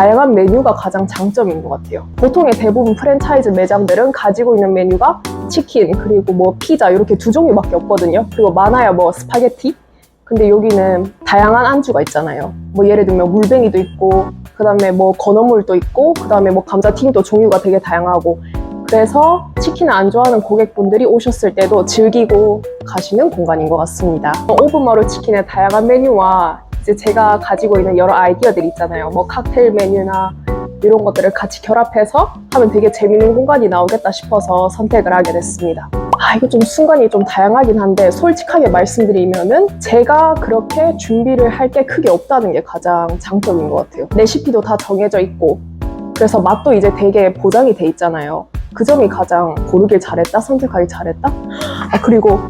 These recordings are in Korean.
다양한 메뉴가 가장 장점인 것 같아요. 보통의 대부분 프랜차이즈 매장들은 가지고 있는 메뉴가 치킨 그리고 뭐 피자 이렇게 두 종류밖에 없거든요. 그리고 많아야 뭐 스파게티. 근데 여기는 다양한 안주가 있잖아요. 뭐 예를 들면 물뱅이도 있고 그다음에 뭐 건어물도 있고 그다음에 뭐 감자튀김도 종류가 되게 다양하고 그래서 치킨을 안 좋아하는 고객분들이 오셨을 때도 즐기고 가시는 공간인 것 같습니다. 오브마루 치킨의 다양한 메뉴와 이제 제가 가지고 있는 여러 아이디어들 있잖아요. 뭐 칵테일 메뉴나 이런 것들을 같이 결합해서 하면 되게 재밌는 공간이 나오겠다 싶어서 선택을 하게 됐습니다. 아, 이거 좀 순간이 좀 다양하긴 한데 솔직하게 말씀드리면은 제가 그렇게 준비를 할 게 크게 없다는 게 가장 장점인 것 같아요. 레시피도 다 정해져 있고 그래서 맛도 이제 되게 보장이 돼 있잖아요. 그 점이 가장 고르길 잘했다, 선택하기 잘했다. 아, 그리고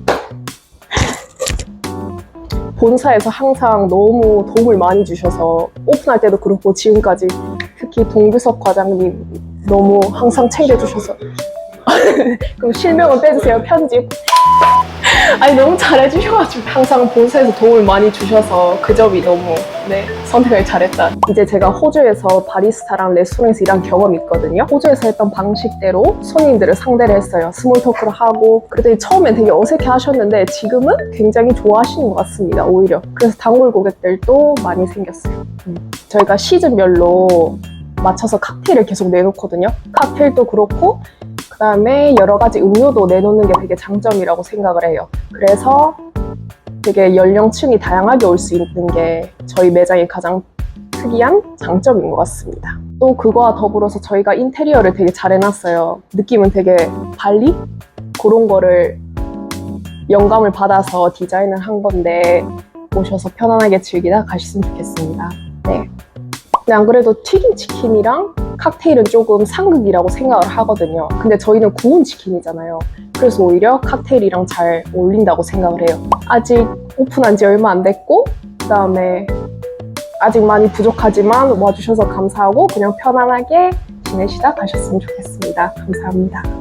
본사에서 항상 너무 도움을 많이 주셔서 오픈할 때도 그렇고 지금까지 특히 동규석 과장님 너무 항상 챙겨주셔서. 그럼 실명은 빼주세요. 편집 아니 너무 잘해주셔가지고 항상 본사에서 도움을 많이 주셔서 그 점이 너무 네 선택을 잘했다. 이제 제가 호주에서 바리스타랑 레스토랑에서 일한 경험이 있거든요. 호주에서 했던 방식대로 손님들을 상대를 했어요. 스몰 토크를 하고. 그랬더니 처음엔 되게 어색해 하셨는데 지금은 굉장히 좋아하시는 것 같습니다 오히려. 그래서 단골 고객들도 많이 생겼어요. 음. 저희가 시즌별로 맞춰서 칵테일을 계속 내놓거든요. 칵테일도 그렇고 그다음에 여러 가지 음료도 내놓는 게 되게 장점이라고 생각을 해요. 그래서 되게 연령층이 다양하게 올 수 있는 게 저희 매장의 가장 특이한 장점인 것 같습니다. 또 그거와 더불어서 저희가 인테리어를 되게 잘 해놨어요. 느낌은 되게 발리? 그런 거를 영감을 받아서 디자인을 한 건데 오셔서 편안하게 즐기다 가셨으면 좋겠습니다. 네. 안 그래도 튀김 치킨이랑 칵테일은 조금 상극이라고 생각을 하거든요. 근데 저희는 구운 치킨이잖아요. 그래서 오히려 칵테일이랑 잘 어울린다고 생각을 해요. 아직 오픈한 지 얼마 안 됐고, 그 다음에 아직 많이 부족하지만 와주셔서 감사하고 그냥 편안하게 지내시다 가셨으면 좋겠습니다. 감사합니다.